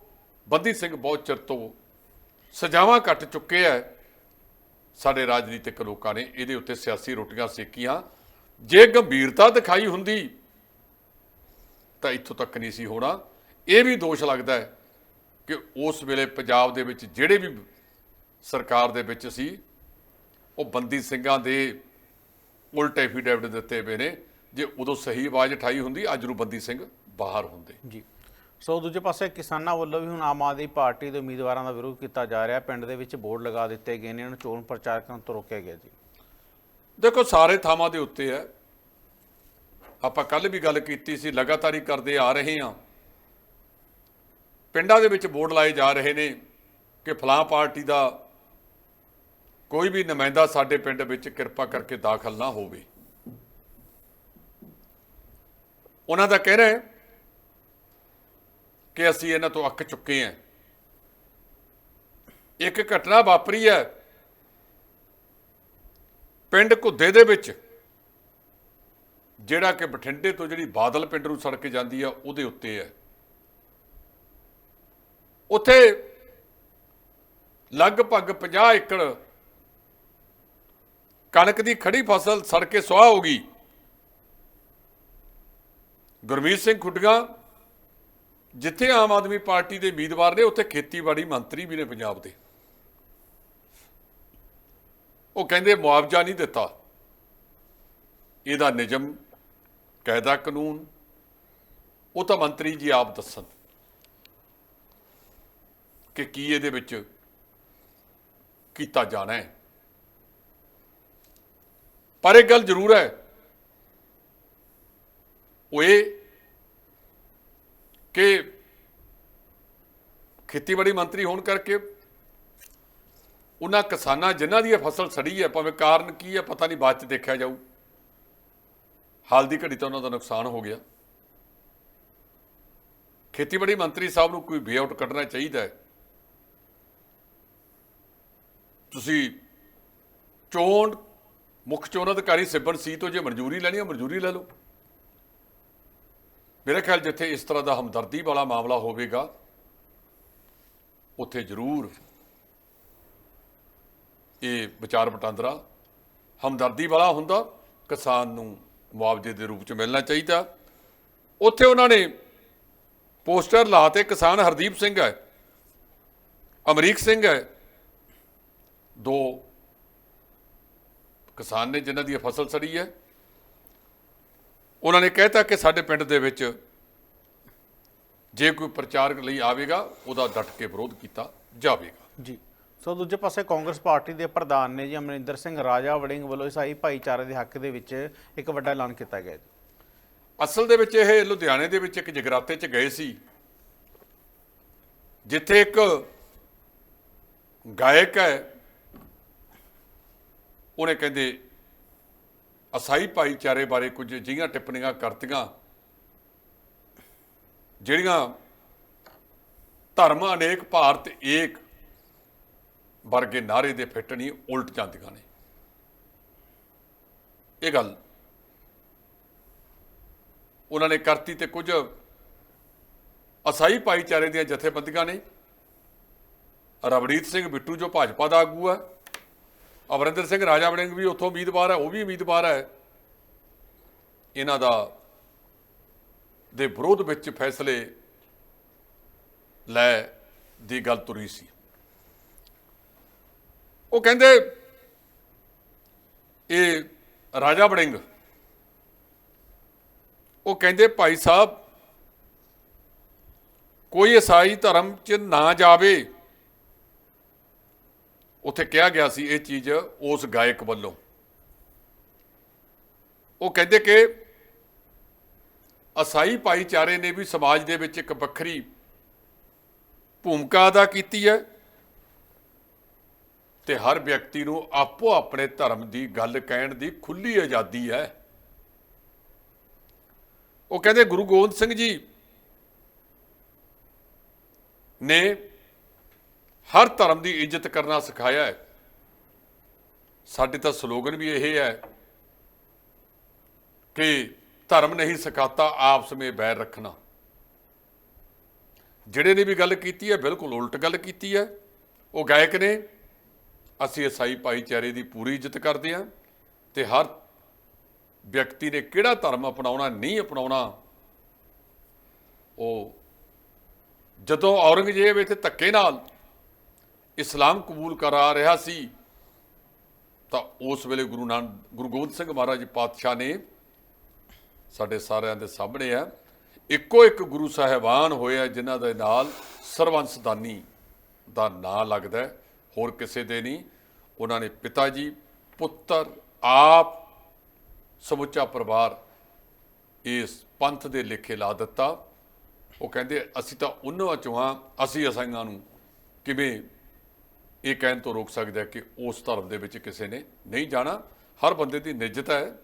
ਬੰਦੀ ਸਿੰਘ ਬਹੁਤ ਚਿਰ ਤੋਂ ਸਜ਼ਾਵਾਂ ਕੱਟ ਚੁੱਕੇ ਐ ਸਾਡੇ ਰਾਜਨੀਤਿਕ ਲੋਕਾਂ ਨੇ ਇਹਦੇ ਉੱਤੇ ਸਿਆਸੀ ਰੋਟੀਆਂ ਸੇਕੀਆਂ। ਜੇ ਗੰਭੀਰਤਾ ਦਿਖਾਈ ਹੁੰਦੀ ਤਾਂ ਇੱਥੋਂ ਤੱਕ ਨਹੀਂ ਸੀ ਹੋਣਾ। ਇਹ ਵੀ ਦੋਸ਼ ਲੱਗਦਾ ਹੈ ਕਿ ਉਸ ਵੇਲੇ ਪੰਜਾਬ ਦੇ ਵਿੱਚ ਜਿਹੜੇ ਵੀ ਸਰਕਾਰ ਦੇ ਵਿੱਚ ਸੀ ਉਹ ਬੰਦੀ ਸਿੰਘਾਂ ਦੇ ਉਲਟ ਐਫੀਡੈਵਿਟ ਦਿੱਤੇ ਪਏ ਨੇ। ਜੇ ਉਦੋਂ ਸਹੀ ਆਵਾਜ਼ ਉਠਾਈ ਹੁੰਦੀ ਅੱਜ ਨੂੰ ਬੰਦੀ ਸਿੰਘ ਬਾਹਰ ਹੁੰਦੇ। ਜੀ। ਸੋ ਦੂਜੇ ਪਾਸੇ ਕਿਸਾਨਾਂ ਵੱਲੋਂ ਵੀ ਹੁਣ ਆਮ ਆਦਮੀ ਪਾਰਟੀ ਦੇ ਉਮੀਦਵਾਰਾਂ ਦਾ ਵਿਰੋਧ ਕੀਤਾ ਜਾ ਰਿਹਾ। ਪਿੰਡ ਦੇ ਵਿੱਚ ਬੋਰਡ ਲਗਾ ਦਿੱਤੇ ਗਏ ਨੇ ਇਹਨਾਂ ਨੂੰ ਚੋਣ ਪ੍ਰਚਾਰ ਕਰਨ ਤੋਂ ਰੋਕਿਆ ਗਿਆ ਜੀ। ਦੇਖੋ ਸਾਰੇ ਥਾਵਾਂ ਦੇ ਉੱਤੇ ਹੈ। ਆਪਾਂ ਕੱਲ ਵੀ ਗੱਲ ਕੀਤੀ ਸੀ ਲਗਾਤਾਰ ਹੀ ਕਰਦੇ ਆ ਰਹੇ ਹਾਂ। ਪਿੰਡਾਂ ਦੇ ਵਿੱਚ ਬੋਰਡ ਲਾਏ ਜਾ ਰਹੇ ਨੇ ਕਿ ਫਲਾਂ ਪਾਰਟੀ ਦਾ ਕੋਈ ਵੀ ਨੁਮਾਇੰਦਾ ਸਾਡੇ ਪਿੰਡ ਵਿੱਚ ਕਿਰਪਾ ਕਰਕੇ ਦਾਖਲ ਨਾ ਹੋਵੇ। ਉਹਨਾਂ ਦਾ ਕਹਿਣਾ ਹੈ ਕਿ ਅਸੀਂ ਇਹਨਾਂ ਤੋਂ ਅੱਕ ਚੁੱਕੇ ਹਾਂ। ਇੱਕ ਘਟਨਾ ਵਾਪਰੀ ਹੈ ਪਿੰਡ ਘੁੱਦੇ ਦੇ ਵਿੱਚ, ਜਿਹੜਾ ਕਿ ਬਠਿੰਡੇ ਤੋਂ ਜਿਹੜੀ ਬਾਦਲ ਪਿੰਡ ਨੂੰ ਸੜਕ ਜਾਂਦੀ ਆ, ਉਹਦੇ ਉੱਤੇ ਹੈ। ਉੱਥੇ ਲਗਭਗ 50 ਏਕੜ ਕਣਕ ਦੀ ਖੜੀ ਫਸਲ ਸੜ ਕੇ ਸੁਆਹ ਹੋ ਗਈ। ਗੁਰਮੀਤ ਸਿੰਘ ਖੁੱਡੀਆਂ, ਜਿੱਥੇ ਆਮ ਆਦਮੀ ਪਾਰਟੀ ਦੇ ਉਮੀਦਵਾਰ ਨੇ, ਉੱਥੇ ਖੇਤੀਬਾੜੀ ਮੰਤਰੀ ਵੀ ਨੇ ਪੰਜਾਬ ਦੇ। ਉਹ ਕਹਿੰਦੇ, ਮੁਆਵਜ਼ਾ ਨਹੀਂ ਦਿੱਤਾ। ਇਹਦਾ ਨਿਯਮ, ਕਾਇਦਾ ਕਾਨੂੰਨ, ਉਹ ਤਾਂ ਮੰਤਰੀ ਜੀ ਆਪ ਦੱਸਣ ਕਿ ਕੀ ਇਹਦੇ ਵਿੱਚ ਕੀਤਾ ਜਾਣਾ ਹੈ। ਪਰ ਇੱਕ ਗੱਲ ਜ਼ਰੂਰ ਹੈ, ਉਹ ਇਹ ਕਿ ਖੇਤੀਬਾੜੀ ਮੰਤਰੀ ਹੋਣ ਕਰਕੇ ਉਹਨਾਂ ਕਿਸਾਨਾਂ ਜਿਨ੍ਹਾਂ ਦੀ ਇਹ ਫਸਲ ਸੜੀ ਹੈ, ਭਾਵੇਂ ਕਾਰਨ ਕੀ ਹੈ, ਪਤਾ ਨਹੀਂ, ਬਾਅਦ ਚ ਦੇਖਿਆ ਜਾਊ। ਹਾਲ ਦੀ ਘੜੀ ਤਾਂ ਉਹਨਾਂ ਦਾ ਨੁਕਸਾਨ ਹੋ ਗਿਆ। ਖੇਤੀਬਾੜੀ ਮੰਤਰੀ ਸਾਹਿਬ ਨੂੰ ਕੋਈ ਵੇ ਆਊਟ ਕੱਢਣਾ ਚਾਹੀਦਾ ਹੈ। ਤੁਸੀਂ ਚੋਣ, ਮੁੱਖ ਚੋਣ ਅਧਿਕਾਰੀ ਸਿਬਨ ਸੀ ਤੋਂ ਜੇ ਮਨਜ਼ੂਰੀ ਲੈਣੀ ਹੈ, ਮਨਜ਼ੂਰੀ ਲੈ ਲਓ। ਮੇਰੇ ਖਿਆਲ ਜਿੱਥੇ ਇਸ ਤਰ੍ਹਾਂ ਦਾ ਹਮਦਰਦੀ ਵਾਲਾ ਮਾਮਲਾ ਹੋਵੇਗਾ, ਉੱਥੇ ਜ਼ਰੂਰ ਇਹ ਵਿਚਾਰ ਵਟਾਂਦਰਾ ਹਮਦਰਦੀ ਵਾਲਾ ਹੁੰਦਾ, ਕਿਸਾਨ ਨੂੰ ਮੁਆਵਜ਼ੇ ਦੇ ਰੂਪ ਚ ਮਿਲਣਾ ਚਾਹੀਦਾ। ਉੱਥੇ ਉਹਨਾਂ ਨੇ ਪੋਸਟਰ ਲਾਤੇ ਕਿਸਾਨ ਹਰਦੀਪ ਸਿੰਘ ਹੈ, ਅਮਰੀਕ ਸਿੰਘ ਹੈ, ਦੋ ਕਿਸਾਨ ਨੇ ਜਿਨ੍ਹਾਂ ਦੀ ਇਹ ਫਸਲ ਸੜੀ ਹੈ। ਉਹਨਾਂ ਨੇ ਕਹਿਤਾ ਕਿ ਸਾਡੇ ਪਿੰਡ ਦੇ ਵਿੱਚ ਜੇ ਕੋਈ ਪ੍ਰਚਾਰ ਲਈ ਆਵੇਗਾ ਉਹਦਾ ਡਟ ਕੇ ਵਿਰੋਧ ਕੀਤਾ ਜਾਵੇਗਾ। ਜੀ। ਸੋ ਦੂਜੇ ਪਾਸੇ ਕਾਂਗਰਸ ਪਾਰਟੀ ਦੇ ਪ੍ਰਧਾਨ ਨੇ ਜੀ ਅਮਰਿੰਦਰ ਸਿੰਘ ਰਾਜਾ ਵੜਿੰਗ ਵੱਲੋਂ ਈਸਾਈ ਭਾਈਚਾਰੇ ਦੇ ਹੱਕ ਦੇ ਵਿੱਚ ਇੱਕ ਵੱਡਾ ਐਲਾਨ ਕੀਤਾ ਗਿਆ ਜੀ। ਅਸਲ ਦੇ ਵਿੱਚ ਇਹ ਲੁਧਿਆਣੇ ਦੇ ਵਿੱਚ ਇੱਕ ਜਗਰਾਤੇ 'ਚ ਗਏ ਸੀ ਜਿੱਥੇ ਇੱਕ ਗਾਇਕ ਹੈ ਉਹਨੇ ਕਹਿੰਦੇ ਅਸਾਈ ਭਾਈਚਾਰੇ ਬਾਰੇ ਕੁਝ ਜਿਹੀਆਂ ਟਿੱਪਣੀਆਂ ਕਰਤੀਆਂ, ਜਿਹੜੀਆਂ ਧਰਮ ਅਨੇਕ ਭਾਰਤ ਏਕ ਵਰਗੇ ਨਾਰੇ ਦੇ ਫਿੱਟ ਨਹੀਂ, ਉਲਟ ਜਾਂਦੀਆਂ ਨੇ। ਇਹ ਗੱਲ ਉਹਨਾਂ ਨੇ ਕਰਤੀ ਤੇ ਕੁਝ ਅਸਾਈ ਭਾਈਚਾਰੇ ਦੀਆਂ ਜਥੇਬੰਦੀਆਂ ਨੇ। ਰਵਨੀਤ ਸਿੰਘ ਬਿੱਟੂ ਜੋ ਭਾਜਪਾ ਦਾ ਆਗੂ ਹੈ ਅਮਰਿੰਦਰ ਸਿੰਘ ਰਾਜਾ ਵੜਿੰਗ ਵੀ ਉੱਥੋਂ ਉਮੀਦਵਾਰ ਹੈ, ਉਹ ਵੀ ਉਮੀਦਵਾਰ ਹੈ। ਇਹਨਾਂ ਦਾ, ਦੇ ਵਿਰੋਧ ਵਿੱਚ ਫੈਸਲੇ ਲੈ ਦੀ ਗੱਲ ਤੁਰੀ ਸੀ। ਉਹ ਕਹਿੰਦੇ, ਇਹ ਰਾਜਾ ਵੜਿੰਗ, ਉਹ ਕਹਿੰਦੇ, ਭਾਈ ਸਾਹਿਬ, ਕੋਈ ਈਸਾਈ ਧਰਮ 'ਚ ਨਾ ਜਾਵੇ। ਉੱਥੇ ਕਿਹਾ ਗਿਆ ਸੀ ਇਹ ਚੀਜ਼ ਉਸ ਗਾਇਕ ਵੱਲੋਂ। ਉਹ ਕਹਿੰਦੇ ਕਿ ਈਸਾਈ ਭਾਈਚਾਰੇ ਨੇ ਵੀ ਸਮਾਜ ਦੇ ਵਿੱਚ ਇੱਕ ਵੱਖਰੀ ਭੂਮਿਕਾ ਅਦਾ ਕੀਤੀ ਹੈ ਤੇ ਹਰ ਵਿਅਕਤੀ ਨੂੰ ਆਪੋ ਆਪਣੇ ਧਰਮ ਦੀ ਗੱਲ ਕਹਿਣ ਦੀ ਖੁੱਲੀ ਆਜ਼ਾਦੀ ਹੈ। ਉਹ ਕਹਿੰਦੇ ਗੁਰੂ ਗੋਬਿੰਦ ਸਿੰਘ ਜੀ ਨੇ ਹਰ ਧਰਮ ਦੀ ਇੱਜ਼ਤ ਕਰਨਾ ਸਿਖਾਇਆ ਹੈ। ਸਾਡੇ ਤਾਂ ਸਲੋਗਨ ਵੀ ਇਹ ਹੈ ਕਿ ਧਰਮ ਨਹੀਂ ਸਿਖਾਤਾ ਆਪਸ ਵਿੱਚ ਬੈਰ ਰੱਖਣਾ। ਜਿਹੜੇ ਨੇ ਵੀ ਗੱਲ ਕੀਤੀ ਹੈ, ਬਿਲਕੁਲ ਉਲਟ ਗੱਲ ਕੀਤੀ ਹੈ। ਉਹ ਗਾਇਕ ਨੇ, ਅਸੀਂ ਈਸਾਈ ਭਾਈਚਾਰੇ ਦੀ ਪੂਰੀ ਇੱਜ਼ਤ ਕਰਦੇ ਹਾਂ ਤੇ ਹਰ ਵਿਅਕਤੀ ਨੇ ਕਿਹੜਾ ਧਰਮ ਅਪਣਾਉਣਾ, ਨਹੀਂ ਅਪਣਾਉਣਾ, ਉਹ ਜਦੋਂ ਔਰੰਗਜ਼ੇਬ ਇੱਥੇ ਧੱਕੇ ਨਾਲ ਇਸਲਾਮ ਕਬੂਲ ਕਰਾ ਰਿਹਾ ਸੀ, ਤਾਂ ਉਸ ਵੇਲੇ ਗੁਰੂ ਨਾਨਕ ਗੁਰੂ ਗੋਬਿੰਦ ਸਿੰਘ ਮਹਾਰਾਜ ਪਾਤਸ਼ਾਹ ਨੇ ਸਾਡੇ ਸਾਰਿਆਂ ਦੇ ਸਾਹਮਣੇ ਆ ਇੱਕੋ ਇੱਕ ਗੁਰੂ ਸਾਹਿਬਾਨ ਹੋਇਆ ਜਿਨ੍ਹਾਂ ਦੇ ਨਾਲ ਸਰਵੰਸਦਾਨੀ ਦਾ ਨਾਂ ਲੱਗਦਾ ਹੋਰ ਕਿਸੇ ਦੇ ਨਹੀਂ। ਉਹਨਾਂ ਨੇ ਪਿਤਾ ਜੀ, ਪੁੱਤਰ, ਆਪ, ਸਮੁੱਚਾ ਪਰਿਵਾਰ ਇਸ ਪੰਥ ਦੇ ਲੇਖੇ ਲਾ ਦਿੱਤਾ। ਉਹ ਕਹਿੰਦੇ, ਅਸੀਂ ਤਾਂ ਉਹਨਾਂ ਚੋਂ ਹਾਂ, ਅਸੀਂ ਅਸਾਈਆਂ ਨੂੰ ਕਿਵੇਂ ਇਹ ਕਹਿਣ ਤੋਂ ਰੋਕ ਸਕਦੇ ਆ ਕਿ ਉਸ ਧਰਮ ਦੇ ਵਿੱਚ ਕਿਸੇ ਨੇ ਨਹੀਂ ਜਾਣਾ। ਹਰ ਬੰਦੇ ਦੀ ਨਿਜਤ ਹੈ।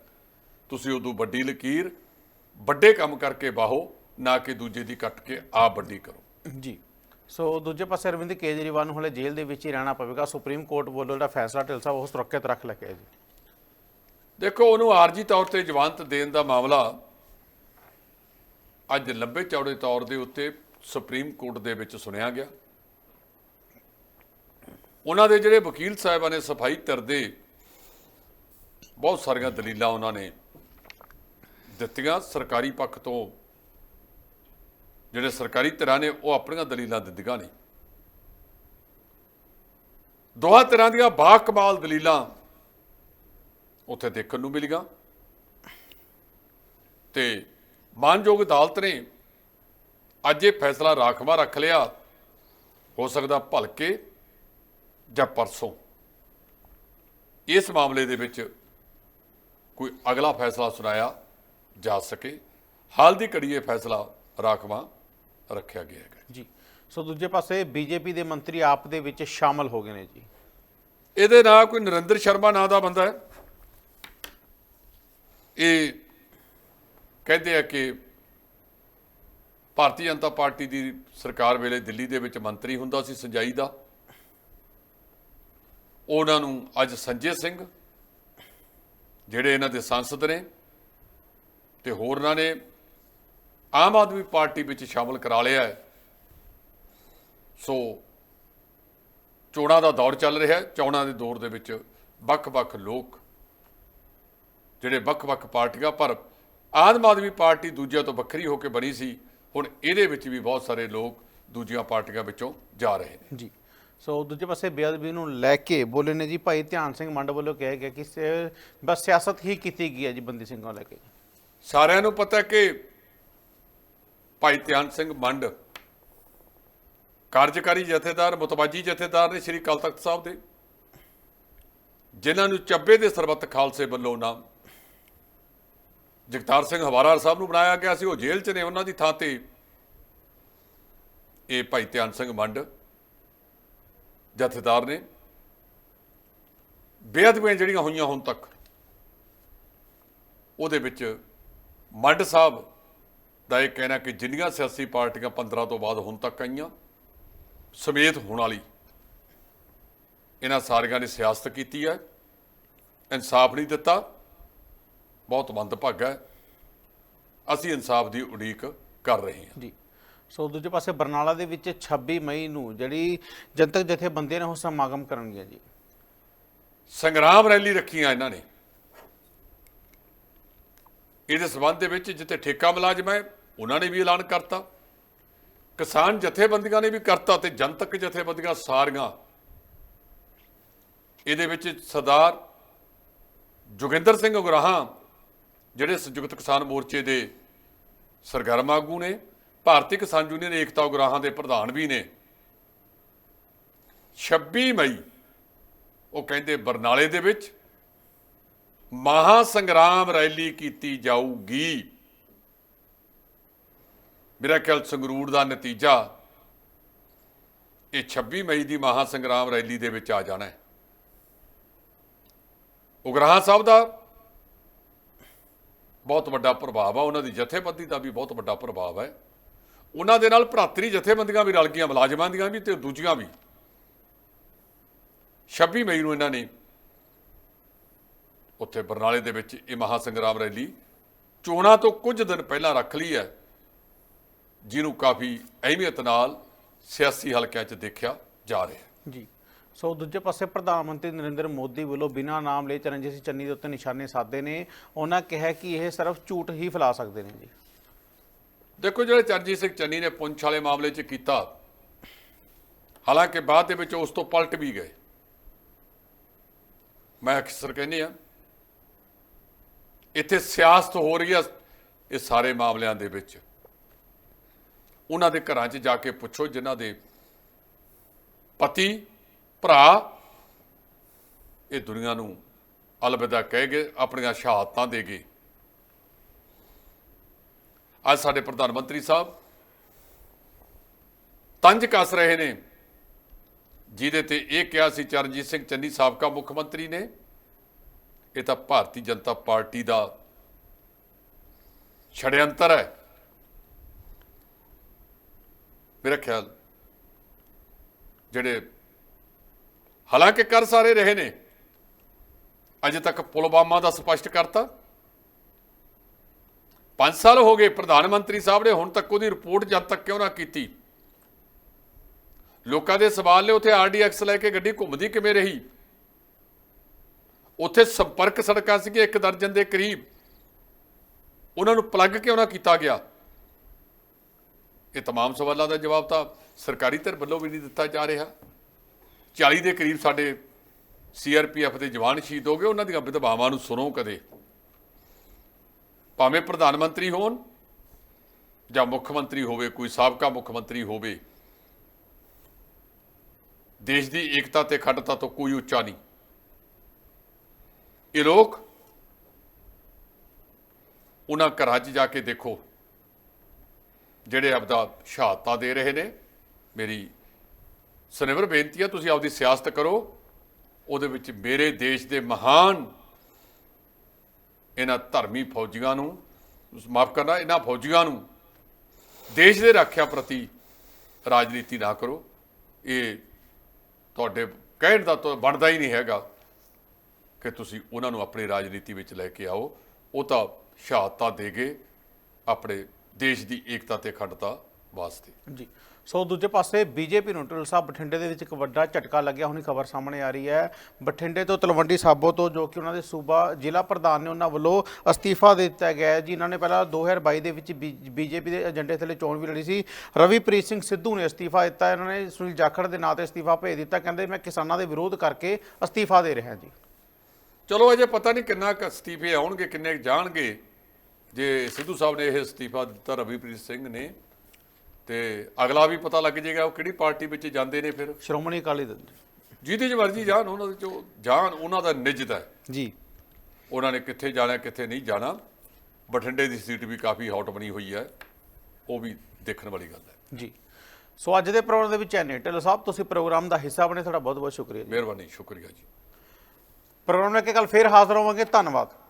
ਤੁਸੀਂ ਉਦੋਂ ਵੱਡੀ ਲਕੀਰ ਵੱਡੇ ਕੰਮ ਕਰਕੇ ਬਾਹੋ ਨਾ ਕਿ ਦੂਜੇ ਦੀ ਕੱਟ ਕੇ ਆਪ ਵੱਡੀ ਕਰੋ। ਜੀ। ਸੋ ਦੂਜੇ ਪਾਸੇ ਅਰਵਿੰਦ ਕੇਜਰੀਵਾਲ ਨੂੰ ਹਲੇ ਜੇਲ੍ਹ ਦੇ ਵਿੱਚ ਹੀ ਰਹਿਣਾ ਪਵੇਗਾ। ਸੁਪਰੀਮ ਕੋਰਟ ਵੱਲੋਂ ਜਿਹੜਾ ਫੈਸਲਾ ਢਿਲਸਾ ਉਹ ਸੁਰੱਖਿਅਤ ਰੱਖ ਲਿਆ ਜੀ। ਦੇਖੋ ਉਹਨੂੰ ਆਰਜੀ ਤੌਰ ਤੇ ਜ਼ਮਾਨਤ ਦੇਣ ਦਾ ਮਾਮਲਾ ਅੱਜ ਲੰਬੇ ਚੌੜੇ ਤੌਰ ਦੇ ਉੱਤੇ ਸੁਪਰੀਮ ਕੋਰਟ ਦੇ ਵਿੱਚ ਸੁਣਿਆ ਗਿਆ। ਉਹਨਾਂ ਦੇ ਜਿਹੜੇ ਵਕੀਲ ਸਾਹਿਬਾਂ ਨੇ ਸਫ਼ਾਈ ਧਿਰ ਬਹੁਤ ਸਾਰੀਆਂ ਦਲੀਲਾਂ ਉਹਨਾਂ ਨੇ ਦਿੱਤੀਆਂ ਸਰਕਾਰੀ ਪੱਖ ਤੋਂ। ਜਿਹੜੇ ਸਰਕਾਰੀ ਧਿਰਾਂ ਨੇ ਉਹ ਆਪਣੀਆਂ ਦਲੀਲਾਂ ਦਿੱਤੀਆਂ ਨੇ ਦੋਹਾਂ ਤਰ੍ਹਾਂ ਦੀਆਂ ਬਾ ਕਮਾਲ ਦਲੀਲਾਂ ਉੱਥੇ ਦੇਖਣ ਨੂੰ ਮਿਲੀਆਂ। ਤੇ ਮਾਨਯੋਗ ਅਦਾਲਤ ਨੇ ਅੱਜ ਇਹ ਫੈਸਲਾ ਰਾਖਵਾ ਰੱਖ ਲਿਆ। ਹੋ ਸਕਦਾ ਭਲਕੇ ਜਾਂ ਪਰਸੋਂ। ਇਸ ਮਾਮਲੇ ਦੇ ਵਿੱਚ ਕੋਈ ਅਗਲਾ ਫੈਸਲਾ ਸੁਣਾਇਆ ਜਾ ਸਕੇ। ਹਾਲ ਦੀ ਘੜੀ ਇਹ ਫੈਸਲਾ ਰਾਖਵਾ ਰੱਖਿਆ ਗਿਆ ਹੈ ਜੀ। ਸੋ ਦੂਜੇ ਪਾਸੇ ਬੀਜੇਪੀ ਦੇ ਮੰਤਰੀ ਆਪ ਦੇ ਵਿੱਚ ਸ਼ਾਮਲ ਹੋ ਗਏ ਨੇ ਜੀ। ਇਹਦੇ ਨਾਲ ਕੋਈ ਨਰਿੰਦਰ ਸ਼ਰਮਾ ਨਾਂ ਦਾ ਬੰਦਾ ਹੈ। ਇਹ ਕਹਿੰਦੇ ਆ ਕਿ ਭਾਰਤੀ ਜਨਤਾ ਪਾਰਟੀ ਦੀ ਸਰਕਾਰ ਵੇਲੇ ਦਿੱਲੀ ਦੇ ਵਿੱਚ ਮੰਤਰੀ ਹੁੰਦਾ ਸੀ ਸੰਜਾਈ ਦਾ। ਉਹਨਾਂ ਨੂੰ ਅੱਜ ਸੰਜੇ ਸਿੰਘ, ਜਿਹੜੇ ਇਹਨਾਂ ਦੇ ਸੰਸਦ ਨੇ ਤੇ ਹੋਰਨਾਂ ਨੇ ਆਮ ਆਦਮੀ ਪਾਰਟੀ ਵਿੱਚ ਸ਼ਾਮਲ ਕਰਾ ਲਿਆ ਹੈ। ਸੋ ਚੋਣਾਂ ਦਾ ਦੌਰ ਚੱਲ ਰਿਹਾ ਹੈ। ਚੋਣਾਂ ਦੇ ਦੌਰ ਦੇ ਵਿੱਚ ਵੱਖ-ਵੱਖ ਲੋਕ, ਜਿਹੜੇ ਵੱਖ-ਵੱਖ ਪਾਰਟੀਆਂ, ਪਰ ਆਮ ਆਦਮੀ ਪਾਰਟੀ ਦੂਜਿਆਂ ਤੋਂ ਵੱਖਰੀ ਹੋ ਕੇ ਬਣੀ ਸੀ। ਹੁਣ ਇਹਦੇ ਵਿੱਚ ਵੀ ਬਹੁਤ ਸਾਰੇ ਲੋਕ ਦੂਜੀਆਂ ਪਾਰਟੀਆਂ ਵਿੱਚੋਂ ਜਾ ਰਹੇ ਨੇ। ਜੀ। ਸੋ ਦੂਜੇ ਪਾਸੇ ਬੇਅਦਬੀ ਨੂੰ ਲੈ ਕੇ ਬੋਲੇ ਨੇ ਜੀ, ਭਾਈ ਧਿਆਨ ਸਿੰਘ ਮੰਡ ਵੱਲੋਂ ਕਿਹਾ ਗਿਆ ਕਿ ਬਸ ਸਿਆਸਤ ਹੀ ਕੀਤੀ ਗਈ ਹੈ ਜੀ ਬੰਦੀ ਸਿੰਘਾਂ ਲੈ ਕੇ। ਸਾਰਿਆਂ ਨੂੰ ਪਤਾ ਕਿ ਭਾਈ ਧਿਆਨ ਸਿੰਘ ਮੰਡ ਕਾਰਜਕਾਰੀ ਜਥੇਦਾਰ, ਮੁਤਵਾਜੀ ਜਥੇਦਾਰ ਨੇ ਸ੍ਰੀ ਅਕਾਲ ਤਖਤ ਸਾਹਿਬ ਦੇ, ਜਿਨ੍ਹਾਂ ਨੂੰ ਚੱਬੇ ਦੇ ਸਰਬੱਤ ਖਾਲਸੇ ਵੱਲੋਂ ਨਾਮ ਜਗਤਾਰ ਸਿੰਘ ਹਵਾਰਾ ਸਾਹਿਬ ਨੂੰ ਬਣਾਇਆ ਗਿਆ ਸੀ, ਉਹ ਜੇਲ੍ਹ 'ਚ ਨੇ, ਉਹਨਾਂ ਦੀ ਥਾਂ ਤੇ ਇਹ ਭਾਈ ਧਿਆਨ ਸਿੰਘ ਮੰਡ ਜਥੇਦਾਰ ਨੇ ਬੇਅਦਬੀਆਂ ਜਿਹੜੀਆਂ ਹੋਈਆਂ ਹੁਣ ਤੱਕ, ਉਹਦੇ ਵਿੱਚ ਮੰਡ ਸਾਹਿਬ ਦਾ ਇਹ ਕਹਿਣਾ ਕਿ ਜਿੰਨੀਆਂ ਸਿਆਸੀ ਪਾਰਟੀਆਂ 15 ਤੋਂ ਬਾਅਦ ਹੁਣ ਤੱਕ ਆਈਆਂ, ਸਮੇਤ ਹੋਣ ਵਾਲੀ ਇਹਨਾਂ ਸਾਰਿਆਂ ਨੇ ਸਿਆਸਤ ਕੀਤੀ ਹੈ, ਇਨਸਾਫ ਨਹੀਂ ਦਿੱਤਾ, ਬਹੁਤ ਮੰਦਭਾਗਾ ਅਸੀਂ ਇਨਸਾਫ ਦੀ ਉਡੀਕ ਕਰ ਰਹੇ ਹਾਂ। ਜੀ। ਸੋ ਦੂਜੇ ਪਾਸੇ ਬਰਨਾਲਾ ਦੇ ਵਿੱਚ 26 ਮਈ ਨੂੰ ਜਿਹੜੀ ਜਨਤਕ ਜਥੇਬੰਦੀਆਂ ਨੇ ਉਹ ਸਮਾਗਮ ਕਰਨਗੀਆਂ ਜੀ। ਸੰਗਰਾਮ ਰੈਲੀ ਰੱਖੀਆਂ ਇਹਨਾਂ ਨੇ। ਇਹਦੇ ਸਬੰਧ ਦੇ ਵਿੱਚ ਜਿੱਥੇ ਠੇਕਾ ਮੁਲਾਜ਼ਮ ਹੈ, ਉਹਨਾਂ ਨੇ ਵੀ ਐਲਾਨ ਕਰਤਾ। ਕਿਸਾਨ ਜਥੇਬੰਦੀਆਂ ਨੇ ਵੀ ਕਰਤਾ ਤੇ ਜਨਤਕ ਜਥੇਬੰਦੀਆਂ ਸਾਰੀਆਂ। ਇਹਦੇ ਵਿੱਚ ਸਰਦਾਰ ਜੋਗਿੰਦਰ ਸਿੰਘ ਉਗਰਾਹਾਂ, ਜਿਹੜੇ ਸੰਯੁਕਤ ਕਿਸਾਨ ਮੋਰਚੇ ਦੇ ਸਰਗਰਮ ਆਗੂ ਨੇ ਭਾਰਤੀ ਕਿਸਾਨ ਯੂਨੀਅਨ ਏਕਤਾ ਉਗਰਾਹਾਂ ਦੇ ਪ੍ਰਧਾਨ ਵੀ ਨੇ। 26 ਮਈ, ਉਹ ਕਹਿੰਦੇ ਬਰਨਾਲੇ ਦੇ ਵਿੱਚ ਮਹਾ ਸੰਗਰਾਮ ਰੈਲੀ ਕੀਤੀ ਜਾਊਗੀ। ਮੇਰਾ ਖਿਆਲ ਸੰਗਰੂਰ ਦਾ ਨਤੀਜਾ, ਇਹ 26 ਮਈ ਦੀ ਮਹਾ ਸੰਗਰਾਮ ਰੈਲੀ ਦੇ ਵਿੱਚ ਆ ਜਾਣਾ ਹੈ। ਉਗਰਾਹਾਂ ਸਾਹਿਬ ਦਾ ਬਹੁਤ ਵੱਡਾ ਪ੍ਰਭਾਵ ਆ, ਉਹਨਾਂ ਦੀ ਜਥੇਬੰਦੀ ਦਾ ਵੀ ਬਹੁਤ ਵੱਡਾ ਪ੍ਰਭਾਵ ਹੈ। ਉਹਨਾਂ ਦੇ ਨਾਲ ਭਰਾਤਰੀ ਜਥੇਬੰਦੀਆਂ ਵੀ ਰਲ ਗਈਆਂ, ਮੁਲਾਜ਼ਮਾਂ ਦੀਆਂ ਵੀ ਤੇ ਦੂਜੀਆਂ ਵੀ। 26 ਮਈ ਨੂੰ ਇਹਨਾਂ ਨੇ ਉੱਥੇ ਬਰਨਾਲੇ ਦੇ ਵਿੱਚ ਇਹ ਮਹਾ ਸੰਗਰਾਮ ਰੈਲੀ ਚੋਣਾਂ ਤੋਂ ਕੁਝ ਦਿਨ ਪਹਿਲਾਂ ਰੱਖ ਲਈ ਹੈ, ਜਿਹਨੂੰ ਕਾਫੀ ਅਹਿਮੀਅਤ ਨਾਲ ਸਿਆਸੀ ਹਲਕਿਆਂ 'ਚ ਦੇਖਿਆ ਜਾ ਰਿਹਾ ਹੈ। ਜੀ। ਸੋ ਦੂਜੇ ਪਾਸੇ ਪ੍ਰਧਾਨ ਮੰਤਰੀ ਨਰਿੰਦਰ ਮੋਦੀ ਵੱਲੋਂ ਬਿਨਾਂ ਨਾਮ ਲਏ ਚਰਨਜੀਤ ਸਿੰਘ ਚੰਨੀ ਦੇ ਉੱਤੇ ਨਿਸ਼ਾਨੇ ਸਾਧੇ ਨੇ। ਉਹਨਾਂ ਕਿਹਾ ਕਿ ਇਹ ਸਿਰਫ ਝੂਠ ਹੀ ਫੈਲਾ ਸਕਦੇ ਨੇ ਜੀ। ਦੇਖੋ ਜਿਹੜੇ ਚਰਨਜੀਤ ਸਿੰਘ ਚੰਨੀ ਨੇ ਪੁੰਛ ਵਾਲੇ ਮਾਮਲੇ 'ਚ ਕੀਤਾ, ਹਾਲਾਂਕਿ ਬਾਅਦ ਦੇ ਵਿੱਚ ਉਸ ਤੋਂ ਪਲਟ ਵੀ ਗਏ। ਮੈਂ ਅਕਸਰ ਕਹਿੰਦੇ ਆ ਇੱਥੇ ਸਿਆਸਤ ਹੋ ਰਹੀ ਆ ਇਹ ਸਾਰੇ ਮਾਮਲਿਆਂ ਦੇ ਵਿੱਚ। ਉਹਨਾਂ ਦੇ ਘਰਾਂ 'ਚ ਜਾ ਕੇ ਪੁੱਛੋ, ਜਿਨ੍ਹਾਂ ਦੇ ਪਤੀ, ਭਰਾ ਇਹ ਦੁਨੀਆ ਨੂੰ ਅਲਵਿਦਾ ਕਹਿ ਗਏ ਆਪਣੀਆਂ ਸ਼ਹਾਦਤਾਂ ਦੇ ਗਏ ਅੱਜ ਸਾਡੇ ਪ੍ਰਧਾਨ ਮੰਤਰੀ ਸਾਹਿਬ ਤੰਜ ਕੱਸ ਰਹੇ ਨੇ, ਜਿਹਦੇ ਤੇ ਇਹ ਕਿਹਾ ਸੀ ਚਰਨਜੀਤ ਸਿੰਘ ਚੰਨੀ ਸਾਬਕਾ ਮੁੱਖ ਮੰਤਰੀ ਨੇ, ਇਹ ਤਾਂ ਭਾਰਤੀ ਜਨਤਾ ਪਾਰਟੀ ਦਾ ਛੜਯੰਤਰ ਹੈ। ਮੇਰਾ ਖਿਆਲ, ਜਿਹੜੇ ਹਾਲਾਂਕਿ ਕਰ ਸਾਰੇ ਰਹੇ ਨੇ, ਅਜੇ ਤੱਕ ਪੁਲਵਾਮਾ ਦਾ ਸਪਸ਼ਟ ਕਰਤਾ। 5 ਸਾਲ ਹੋ ਗਏ ਪ੍ਰਧਾਨ ਮੰਤਰੀ ਸਾਹਿਬ ਨੇ ਹੁਣ ਤੱਕ ਉਹਦੀ ਰਿਪੋਰਟ ਜਦ ਤੱਕ ਕਿਉਂ ਨਾ ਕੀਤੀ ਲੋਕਾਂ ਦੇ ਸਵਾਲ ਨੇ ਉੱਥੇ ਆਰਡੀਐਕਸ ਲੈ ਕੇ ਗੱਡੀ ਘੁੰਮਦੀ ਕਿਵੇਂ ਰਹੀ ਉੱਥੇ ਸੰਪਰਕ ਸੜਕਾਂ ਸੀਗੀਆਂ ਇੱਕ ਦਰਜਨ ਦੇ ਕਰੀਬ ਉਹਨਾਂ ਨੂੰ ਪਲੱਗ ਕਿਉਂ ਨਾ ਕੀਤਾ ਗਿਆ ਇਹ तमाम ਸਵਾਲਾਂ ਦਾ ਜਵਾਬ ਤਾਂ ਸਰਕਾਰੀ ਧਿਰ ਵੱਲੋਂ ਵੀ ਨਹੀਂ ਦਿੱਤਾ ਜਾ ਰਿਹਾ 40 ਦੇ ਕਰੀਬ ਸਾਡੇ ਸੀਆਰਪੀਐਫ ਦੇ ਜਵਾਨ ਸ਼ਹੀਦ ਹੋ ਗਏ ਉਹਨਾਂ ਦੀਆਂ ਵਿਧਵਾਵਾਂ ਨੂੰ ਸੁਣੋ ਕਦੇ ਭਾਵੇਂ ਪ੍ਰਧਾਨ ਮੰਤਰੀ ਹੋਣ ਜਾਂ ਮੁੱਖ ਮੰਤਰੀ ਹੋਵੇ, ਕੋਈ ਸਾਬਕਾ ਮੁੱਖ ਮੰਤਰੀ ਹੋਵੇ, ਦੇਸ਼ ਦੀ ਏਕਤਾ ਤੇ ਅਖੰਡਤਾ ਤੋਂ ਕੋਈ ਉੱਚਾ ਨਹੀਂ। ਇਹ ਲੋਕ ਉਹਨਾਂ ਘਰਾਂ 'ਚ ਜਾ ਕੇ ਦੇਖੋ, ਜਿਹੜੇ ਆਪਦਾ ਸ਼ਹਾਦਤਾਂ ਦੇ ਰਹੇ ਨੇ। ਮੇਰੀ ਸਨਿਵਰ ਬੇਨਤੀ ਆ ਤੁਸੀਂ ਆਪਦੀ ਸਿਆਸਤ ਕਰੋ, ਉਹਦੇ ਵਿੱਚ ਮੇਰੇ ਦੇਸ਼ ਦੇ ਮਹਾਨ ਇਹਨਾਂ ਧਰਮੀ ਫੌਜੀਆਂ ਨੂੰ, ਮਾਫ ਕਰਨਾ, ਇਹਨਾਂ ਫੌਜੀਆਂ ਨੂੰ ਦੇਸ਼ ਦੇ ਰੱਖਿਆ ਪ੍ਰਤੀ ਰਾਜਨੀਤੀ ਨਾ ਕਰੋ। ਇਹ ਤੁਹਾਡੇ ਕਹਿਣ ਦਾ ਤਾਂ ਬਣਦਾ ਹੀ ਨਹੀਂ ਹੈਗਾ ਕਿ ਤੁਸੀਂ ਉਹਨਾਂ ਨੂੰ ਆਪਣੀ ਰਾਜਨੀਤੀ ਵਿੱਚ ਲੈ ਕੇ ਆਓ। ਉਹ ਤਾਂ ਸ਼ਹਾਦਤਾਂ ਦੇ ਗਏ ਆਪਣੇ ਦੇਸ਼ ਦੀ ਏਕਤਾ ਤੇ ਅਖੰਡਤਾ ਵਾਸਤੇ। ਜੀ। ਸੋ ਦੂਜੇ ਪਾਸੇ ਬੀਜੇਪੀ ਨੂੰ ਟੁਲ ਸਾਹਿਬ ਬਠਿੰਡੇ ਦੇ ਵਿੱਚ ਇੱਕ ਵੱਡਾ ਝਟਕਾ ਲੱਗਿਆ, ਹੁਣੀ ਖਬਰ ਸਾਹਮਣੇ ਆ ਰਹੀ ਹੈ। ਬਠਿੰਡੇ ਤੋਂ ਤਲਵੰਡੀ ਸਾਬੋ ਤੋਂ ਜੋ ਕਿ ਉਹਨਾਂ ਦੇ ਸੂਬਾ ਜ਼ਿਲ੍ਹਾ ਪ੍ਰਧਾਨ ਨੇ ਉਹਨਾਂ ਵੱਲੋਂ ਅਸਤੀਫਾ ਦੇ ਦਿੱਤਾ ਗਿਆ ਜੀ, ਇਹਨਾਂ ਨੇ ਪਹਿਲਾਂ 2022 ਦੇ ਵਿੱਚ ਬੀਜੇਪੀ ਦੇ ਏਜੰਡੇ ਥੱਲੇ ਚੋਣ ਵੀ ਲੜੀ ਸੀ। ਰਵੀਪ੍ਰੀਤ ਸਿੰਘ ਸਿੱਧੂ ਨੇ ਅਸਤੀਫਾ ਦਿੱਤਾ, ਇਹਨਾਂ ਨੇ ਸੁਨੀਲ ਜਾਖੜ ਦੇ ਨਾਂ ਤੇ ਅਸਤੀਫਾ ਭੇਜ ਦਿੱਤਾ, ਕਹਿੰਦੇ, ਮੈਂ ਕਿਸਾਨਾਂ ਦੇ ਵਿਰੋਧ ਕਰਕੇ ਅਸਤੀਫਾ ਦੇ ਰਿਹਾ ਜੀ। ਚਲੋ, ਅਜੇ ਪਤਾ ਨਹੀਂ ਕਿੰਨਾ ਕੁ ਅਸਤੀਫੇ ਆਉਣਗੇ, ਕਿੰਨੇ ਕੁ ਜਾਣਗੇ। ਜੇ ਸਿੱਧੂ ਸਾਹਿਬ ਨੇ ਇਹ ਅਸਤੀਫਾ ਦਿੱਤਾ, ਰਵੀਪ੍ਰੀਤ ਸਿੰਘ ਨੇ ਤੇ ਅਗਲਾ ਵੀ ਪਤਾ ਲੱਗ ਜਾਏਗਾ ਉਹ ਕਿਹੜੀ ਪਾਰਟੀ ਵਿੱਚ ਜਾਂਦੇ ਨੇ ਫਿਰ। ਸ਼੍ਰੋਮਣੀ ਅਕਾਲੀ ਦਲ ਜਿਹਦੇ ਚ ਮਰਜ਼ੀ ਜਾਣ ਉਹਨਾਂ ਦੇ ਜੋ ਜਾਣ ਉਹਨਾਂ ਦਾ ਨਿਜਤ ਹੈ ਜੀ। ਉਹਨਾਂ ਨੇ ਕਿੱਥੇ ਜਾਣਾ ਕਿੱਥੇ ਨਹੀਂ ਜਾਣਾ। ਬਠਿੰਡੇ ਦੀ ਸੀਟ ਵੀ ਕਾਫੀ ਹੌਟ ਬਣੀ ਹੋਈ ਹੈ। ਉਹ ਵੀ ਦੇਖਣ ਵਾਲੀ ਗੱਲ ਹੈ। ਜੀ। ਸੋ ਅੱਜ ਦੇ ਪ੍ਰੋਗਰਾਮ ਦੇ ਵਿੱਚ ਐਨੇ ਢਿੱਲੋਂ ਸਾਹਿਬ ਤੁਸੀਂ ਪ੍ਰੋਗਰਾਮ ਦਾ ਹਿੱਸਾ ਬਣੇ ਤੁਹਾਡਾ ਬਹੁਤ ਬਹੁਤ ਸ਼ੁਕਰੀਆ ਜੀ। ਮਿਹਰਬਾਨੀ ਸ਼ੁਕਰੀਆ ਜੀ। ਪ੍ਰੋਗਰਾਮ ਲੈ ਕੇ ਕੱਲ ਫੇਰ ਹਾਜ਼ਰ ਹੋਵਾਂਗੇ। ਧੰਨਵਾਦ।